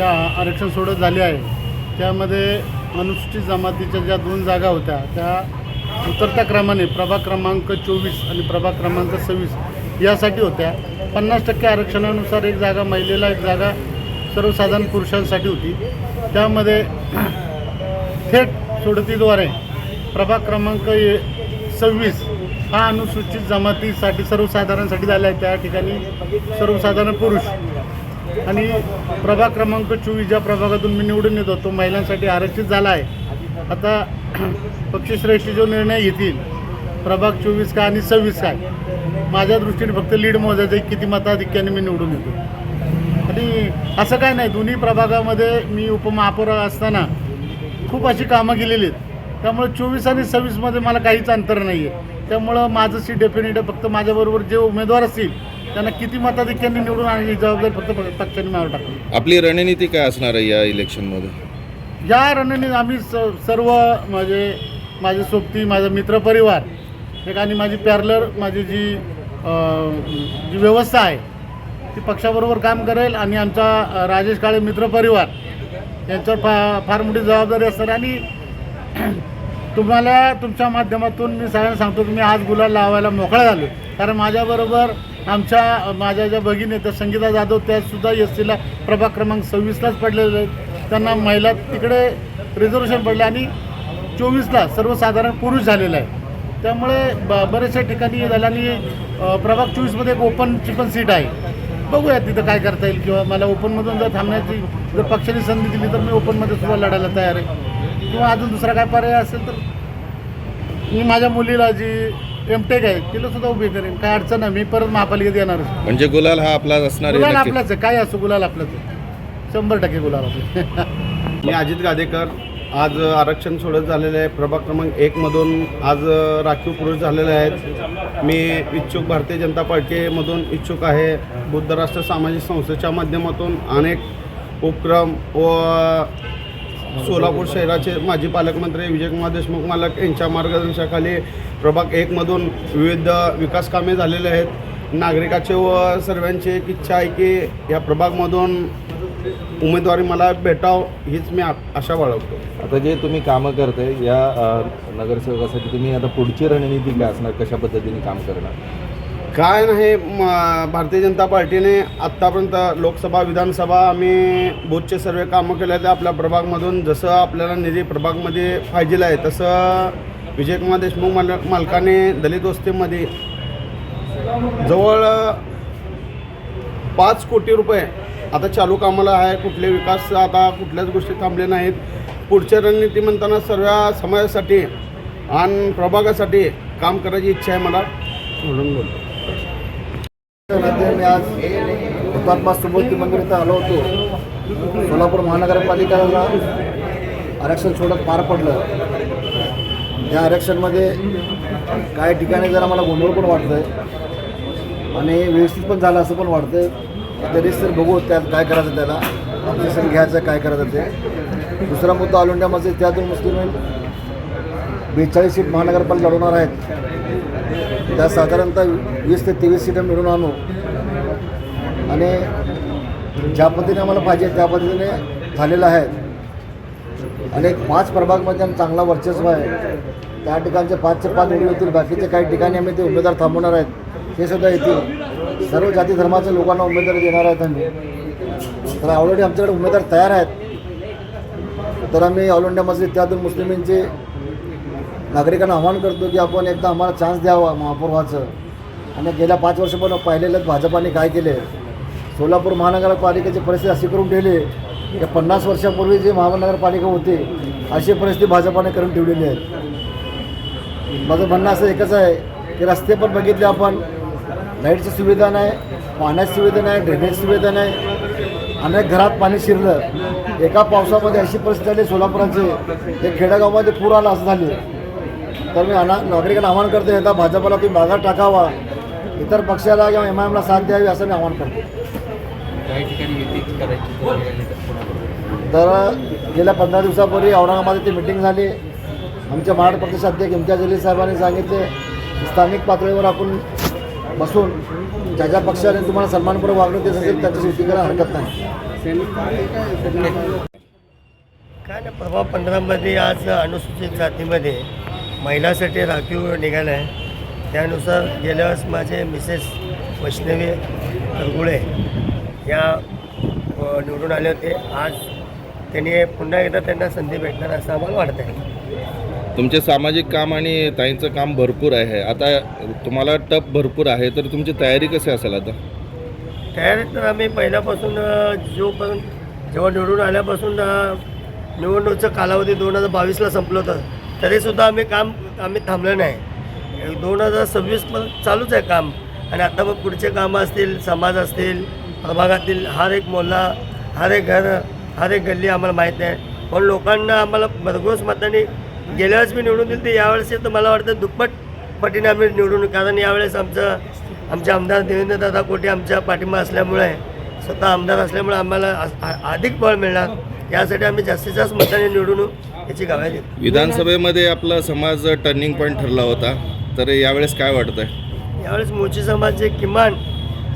आज ज्या आरक्षण सोडत झाले आहे. त्यामध्ये अनुसूचित जमातीच्या ज्या दोन जागा होत्या त्या उतरत्या क्रमाने प्रभाग क्रमांक चोवीस आणि प्रभाग क्रमांक सव्वीस यासाठी होत्या. पन्नास टक्के आरक्षणानुसार एक जागा महिलेला एक जागा सर्वसाधारण पुरुषांसाठी होती. त्यामध्ये थेट सोडतीद्वारे प्रभाग क्रमांक सव्वीस हा अनुसूचित जमातीसाठी सर्वसाधारणसाठी झाला आहे. त्या ठिकाणी सर्वसाधारण पुरुष आणि प्रभाग क्रमांक चोवीस ज्या प्रभागातून मी निवडून येतो तो महिलांसाठी आरक्षित झाला आहे. आता पक्षश्रेष्ठी जो निर्णय घेतील प्रभाग चोवीस का आणि सव्वीस काय माझ्या दृष्टीने फक्त लीड मोजायचं आहे किती मताधिक्याने मी निवडून येतो. आणि असं काय नाही दोन्ही प्रभागामध्ये मी उपमहापौर असताना खूप अशी कामं केलेली आहेत. त्यामुळे चोवीस आणि सव्वीसमध्ये मला काहीच अंतर नाही आहे त्यामुळं माझं सीट डेफिनेट आहे फक्त माझ्याबरोबर जे उमेदवार असतील त्यांना किती मताधिक्यांनी निवडून आणण्याची जबाबदारी फक्त पक्षाने माझ्यावर टाकली. आपली रणनीती काय असणार आहे या इलेक्शनमध्ये? या रणनीत आम्ही स सर्व म्हणजे माझे सोबती माझा मित्रपरिवार एक आणि माझी पॅरलर माझी जी अं, जी व्यवस्था आहे ती पक्षाबरोबर काम करेल आणि आमचा अं, राजेश काळे मित्रपरिवार यांच्यावर फा फार मोठी जबाबदारी असणार आणि तुम्हाला तुमच्या माध्यमातून मी सगळ्यांना सांगतो की मी आज गुलाल लावायला मोकळा झालो कारण माझ्याबरोबर आमच्या माझ्या ज्या भगिनी आहेत त्या संगीता जाधव त्यासुद्धा एस सीला प्रभाग क्रमांक सव्वीसलाच पडलेले आहेत. त्यांना महिला तिकडे रिझर्वेशन पडले आणि चोवीसला सर्वसाधारण पुरुष झालेला आहे त्यामुळे ब बऱ्याचशा ठिकाणी हे झालं आणि प्रभाग चोवीसमध्ये एक ओपनची पण सीट आहे. बघूया तिथं काय करता येईल किंवा मला ओपनमधून जर थांबण्याची जर पक्षाने संधी दिली तर मी ओपनमध्ये सुद्धा लढायला तयार आहे. किंवा अजून दुसरा काय पर्याय असेल तर? मी माझ्या मुलीला जी एमटेक आहे तिला सुद्धा उभी करेन. काय अडचण नाही मी परत महापालिकेत येणारच म्हणजे गुलाल हा आपला असणार गुलाल आहे नक्की. आपलाच आहे काय असो गुलाल आपलाच आहे. शंभर टक्के गुलाल आपला मी अजित गादेकर आज आरक्षण सोडत झालेले आहे प्रभाग क्रमांक एकमधून आज राखीव पुरुष झालेले आहेत. मी इच्छुक भारतीय जनता पार्टीमधून इच्छुक आहे बुद्ध राष्ट्र सामाजिक संस्थेच्या माध्यमातून अनेक उपक्रम व सोलापूर शहराचे माजी पालकमंत्री विजयकुमार देशमुख मालक यांच्या मार्गदर्शनाखाली प्रभाग एकमधून विविध विकास कामे झालेले आहेत. नागरिकाचे व सर्वांची एक इच्छा आहे की या प्रभागमधून उमेदवारी मला भेटाव हीच मी आ- आशा बाळगतो. आता जे तुम्ही कामं करताय या नगरसेवकासाठी तुम्ही आता पुढची रणनीती काय असणार? कशा पद्धतीने काम करणार? काय नाही म- भारतीय जनता पार्टीने आत्तापर्यंत लोकसभा विधानसभा आम्ही बूथचे सर्व कामं केले आहेत. आपल्या प्रभागमधून जसं आपल्याला निधी प्रभागमध्ये पाहिजेलं आहे तसं विजयकुमार देशमुख माल मालकाने दलित वस्तीमध्ये जवळ पाच कोटी रुपये आता चालू कामाला आहे कुठले विकास आता कुठल्याच गोष्टी थांबले नाहीत. पुढच्या रणनीती म्हणताना सर्व समाजासाठी आणि प्रभागासाठी काम करायची इच्छा आहे मला. म्हणून बोलतो मी आज हुतात्मा सुबोधी मंदिर इथं आलो होतो. सोलापूर महानगरपालिकेला आरक्षण सोडत पार पडलं. या आरक्षणमध्ये काही ठिकाणी जरा मला गोंधळ पण वाटतं आहे आणि व्यवस्थित पण झालं असं पण वाटतं तरी सर बघू त्यात काय करायचं त्याला. ऑब्जेक्शन घ्यायचं काय करायचं ते. दुसरा मुद्दा ऑल इंडियामध्ये त्यातून मुस्लिम बेचाळीस सीट महानगरपालिका लढवणार आहेत. त्या साधारणतः वीस ते तेवीस सीटं मिळून आणू. आणि ज्या पद्धतीने आम्हाला पाहिजे त्या पद्धतीने झालेलं आहे. आणि एक पाच प्रभागमध्ये आम्ही चांगला वर्चस्व आहे. त्या ठिकाणचे पाचचे पाच निवडून होतील. बाकीचे काही ठिकाणी आम्ही ते उमेदवार थांबवणार आहेत. ते सुद्धा येतील. सर्व जाती धर्माच्या लोकांना उमेदवार देणार आहेत आम्ही. तर ऑलरेडी आमच्याकडे उमेदवार तयार आहेत. तर आम्ही ऑल इंडियामध्ये त्यातून मुस्लिमींचे नागरिकांना आवाहन करतो की आपण एकदा आम्हाला चान्स द्यावा महापौर व्हायचं आणि गेल्या पाच वर्ष पण पाहिलेलंच भाजपाने काय केले? सोलापूर महानगरपालिकेची परिस्थिती अशी करून ठेवली की पन्नास वर्षापूर्वी जी महानगरपालिका होती अशी परिस्थिती भाजपाने करून ठेवलेली आहे. माझं म्हणणं असं एकच आहे की रस्ते पण बघितले आपण. लाईटची सुविधा नाही पाण्याची सुविधा नाही ड्रेनेज सुविधा नाही. अनेक घरात पाणी शिरलं. एका पावसामध्ये अशी परिस्थिती झाली सोलापुराची. हे खेडेगावमध्ये पूर आला असं झाली. तर मी अना नागरिकांना आवाहन करतो एकदा भाजपला तुम्ही माघार टाकावा. इतर पक्षाला किंवा एम आय एमला साथ द्यावी असं मी आवाहन करतो. तर गेल्या पंधरा दिवसापूर्वी औरंगाबाद येथे मिटिंग झाली. आमच्या महाराष्ट्र प्रदेश अध्यक्ष इम्तियाज अली साहेबांनी सांगितले स्थानिक पातळीवर आपण बसून ज्या ज्या पक्षाने तुम्हाला सन्मानपूर्वक वागणूक देत असेल त्याची युती करायला हरकत नाही. काय नाही प्रभाव पंधरामध्ये आज अनुसूचित जातीमध्ये महिलासाठी राखीव निघाला आहे. त्यानुसार गेल्या वेळेस माझे मिसेस वैष्णवी करगुळे या निवडून आले होते. आज त्यांनी पुन्हा एकदा त्यांना संधी भेटणार असं आम्हाला वाटतं आहे तुमचे सामाजिक काम आणि ताईंचं काम भरपूर आहे. आता तुम्हाला टप भरपूर आहे तर तुमची तयारी कशी असेल आता? तयारी तर आम्ही पहिल्यापासून जोपर्यंत जेव्हा निवडून आल्यापासून निवडणुकीचं कालावधी दोन हजार बावीसला संपलं होतं तरीसुद्धा आम्ही काम आम्ही थांबलं नाही. दोन हजार सव्वीस पण चालूच आहे काम. आणि आता मग पुढचे कामं असतील समाज असतील प्रभागातील हर एक मोहल्ला हर एक घर हर एक गल्ली आम्हाला माहीत आहे पण लोकांना आम्हाला भरघोस मताने गेल्या वेळेस मी निवडून दिली तर यावेळेस तर मला वाटतं दुप्पट पटीने आम्ही निवडून कारण यावेळेस आमचं आमचे आमदार देवेंद्रदादा कोटे आमच्या पाठिंबा असल्यामुळे स्वतः आमदार असल्यामुळे आम्हाला अधिक बळ मिळणार. यासाठी आम्ही जास्तीत जास्त मताने निवडून याची देतो विधानसभेमध्ये आपला समाज टर्निंग पॉईंट ठरला होता. तर यावेळेस काय वाटतंय? यावेळेस मोची समाजचे किमान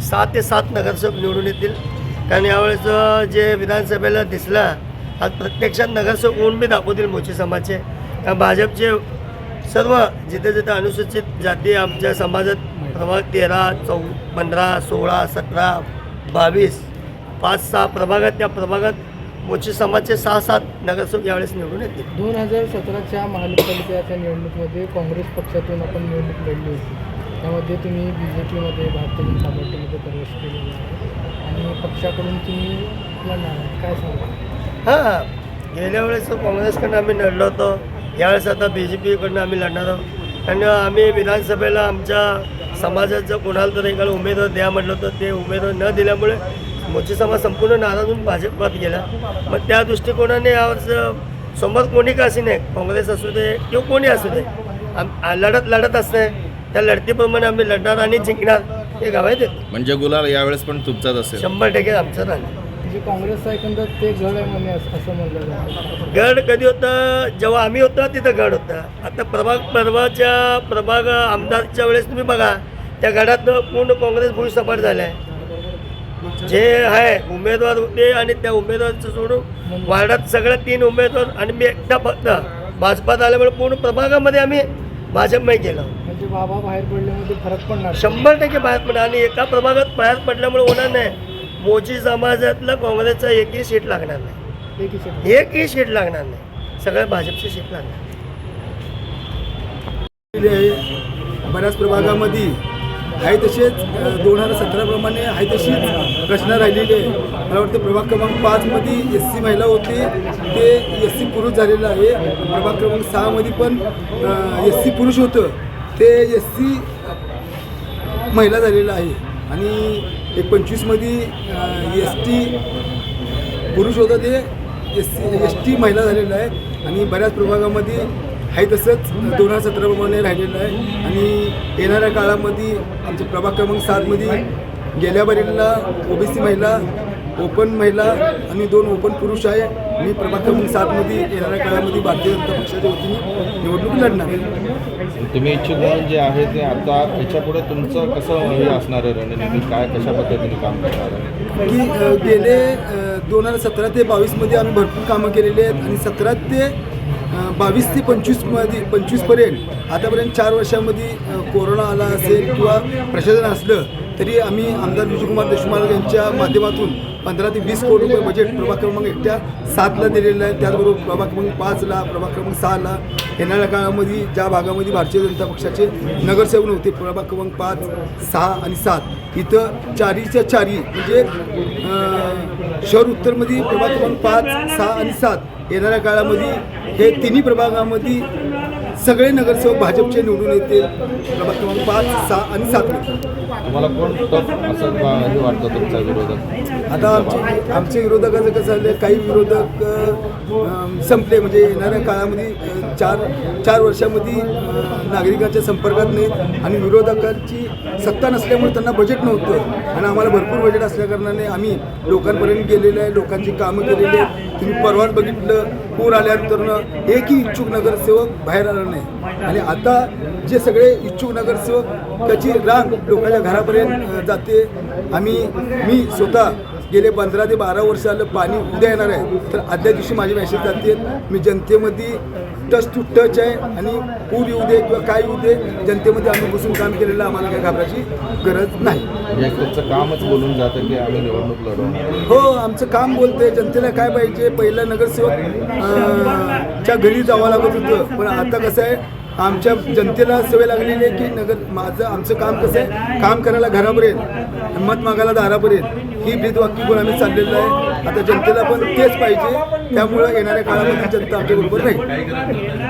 सहा ते सात नगरसेवक निवडून येतील. कारण यावेळेस जे विधानसभेला दिसला आज प्रत्यक्षात नगरसेवक होऊन बी दाखवतील मोची समाजचे. कारण भाजपचे सर्व जिथे जिथे अनुसूचित जाती आमच्या समाजात प्रभाग तेरा चौ पंधरा सोळा सतरा बावीस पाच सहा प्रभागात त्या प्रभागात मोची समाजचे सहा सात नगरसेवक यावेळेस निवडून येतील. दोन हजार सतराच्या महानगरपालिकेच्या निवडणुकीमध्ये काँग्रेस पक्षातून आपण निवडणूक लढली होती. त्यामध्ये तुम्ही बी जे पीमध्ये भारतीय जनता पार्टीमध्ये प्रवेश केलेला आहे. आणि पक्षाकडून तुम्ही लढणार. काय सांगा हां गेल्या वेळेस काँग्रेसकडनं आम्ही लढलो होतो. यावेळेस आता बी जे पीकडनं आम्ही लढणार आहोत. आणि आम्ही विधानसभेला आमच्या समाजाचं कोणाला तरी एकाला उमेदवार द्या म्हटलं होतं ते उमेदवार न दिल्यामुळे मोची समाज संपूर्ण नाराज होऊन भाजपात गेला. मग त्या दृष्टिकोनाने यावर्षं समोर कोणी का असे नाही? काँग्रेस असू दे किंवा कोणी असू दे. आम लढत लढत असते. त्या लढतीप्रमाणे आम्ही लढणार आणि जिंकणार. हे गावात येतो म्हणजे गुलाल यावेळेस पण तुमचाच असेल. शंभर टक्के आमचं राहणार. म्हणजे काँग्रेसचा एकंदर ते गड आहे म्हणे असं असं म्हणलं जातं. गड कधी होतं? जेव्हा आम्ही होतो तिथं गड होता. आता प्रभाग परवाच्या प्रभाग आमदारच्या वेळेस तुम्ही बघा त्या गडातनं पूर्ण काँग्रेस भूसपाट झाला आहे जे आहे उमेदवार होते आणि त्या उमेदवारचं सोडून वार्डात सगळ्या तीन उमेदवार आणि मी एकटा फक्त. भाजपात आल्यामुळे पूर्ण प्रभागामध्ये आम्ही भाजपमय केलं. म्हणजे बाबा बाहेर पडल्यामध्ये फरक पडणार. शंभर टक्के बाहेर पडणार. आणि एका प्रभागात बाहेर पडल्यामुळे होणार नाही. मोची समाजातलं काँग्रेसचा एकही सीट लागणार नाही. एक विषय एकही सीट लागणार नाही. सगळ्या भाजपची सीट लागणार. बऱ्याच प्रभागामध्ये आहे तसेच दोन हजार सतराप्रमाणे आहे तशीच रचना राहिलेली आहे. मला वाटतं प्रभाग क्रमांक पाचमध्ये एस सी महिला होती. ते एस सी पुरुष झालेलं आहे. प्रभाग क्रमांक सहामध्ये पण एस सी पुरुष होतं. ते एस सी महिला झालेलं आहे. आणि एक पंचवीसमध्ये एस टी पुरुष होतं ते. एस सी एस टी महिला झालेलं आहे. आणि बऱ्याच प्रभागामध्ये आहे तसंच दोन हजार सतराप्रमाणे राहिलेलं आहे. आणि येणाऱ्या काळामध्ये आमच्या प्रभाग क्रमांक सातमध्ये गेल्या बारीला ओबीसी महिला ओपन महिला आणि दोन ओपन पुरुष आहे. मी प्रभाग क्रमांक सातमध्ये येणाऱ्या काळामध्ये भारतीय जनता पक्षाच्या वतीने निवडणूक लढणार तुम्ही इच्छुक म्हणून जे आहे ते आता याच्यापुढे तुमचं कसं हे असणार आहे रणनीती? काय कशा पद्धतीने काम करणार आहे? की गेले दोन हजार सतरा ते बावीसमध्ये आम्ही भरपूर कामं केलेली आहेत आणि सतरा ते बावीस ते पंचवीसमध्ये पंचवीसपर्यंत आतापर्यंत चार वर्षामध्ये कोरोना आला असेल किंवा प्रशासन असलं तरी आम्ही आमदार विजयकुमार देशमुख यांच्या माध्यमातून पंधरा ते वीस कोटी रुपये बजेट प्रभाग क्रमांक एकट्या सातला दिलेलं आहे. त्याचबरोबर प्रभाग क्रमांक पाचला प्रभाग क्रमांक सहाला येणाऱ्या काळामध्ये ज्या भागामध्ये भारतीय जनता पक्षाचे नगरसेवक नव्हते प्रभाग क्रमांक पाच सहा आणि सात. इथं चारीच्या चारी म्हणजे शहर उत्तरमध्ये प्रभाग क्रमांक पाच सहा आणि सात येणाऱ्या काळामध्ये हे तिन्ही प्रभागामध्ये सगळे नगरसेवक भाजपचे निवडून येतील. प्रभाग क्रमांक पाच सहा आणि सातमध्ये तुम्हाला कोण टफ असं बा- हे वाटतं तुमचा विरोधक आता आमचे आमचे विरोधकाचं कसं झालं काही विरोधक अं, संपले. म्हणजे येणाऱ्या काळामध्ये अं, चार चार वर्षामध्ये अं, नागरिकांच्या संपर्कात नाहीत आणि विरोधकांची सत्ता नसल्यामुळे त्यांना बजेट नव्हतं. आणि आम्हाला भरपूर बजेट असल्याकारणाने आम्ही लोकांपर्यंत गेलेलं आहे लोकांची कामं केलेली आहेत. तुम्ही परवाच बघितलं पूर आल्यानंतर एकही इच्छुक नगरसेवक बाहेर आला नाही. आणि आता जे सगळे इच्छुक नगरसेवक त्याची रांग लोकांच्या घरापर्यंत जाते. आम्ही मी स्वतः गेले पंधरा ते बारा वर्ष आलं पाणी उद्या येणार आहे. तर आदल्या दिवशी माझे मेसेज जाते मी जनतेमध्ये टच टू टच आहे आणि पूर येऊ दे किंवा काय येऊ दे जनतेमध्ये आम्ही बसून काम केलेलं आम्हाला काही घाबरायची गरज नाही. तुमचं कामच बोलून जातं की आम्ही निवडणूक लढवणार हो आमचं काम बोलते जनतेला काय पाहिजे? पहिलं नगरसेवक च्या घरी जावं लागत होतं. पण आता कसं आहे आमच्या जनतेला सवय लागलेली आहे की नगर माझं आमचं काम कसं आहे? काम करायला घरापर्यंत मत मागायला दारापर्यंत ही भेदवाक्य पण आम्ही चाललेलं आहे. आता जनतेला पण तेच पाहिजे. त्यामुळं येणाऱ्या काळामध्ये जनता आमच्याबरोबर नाही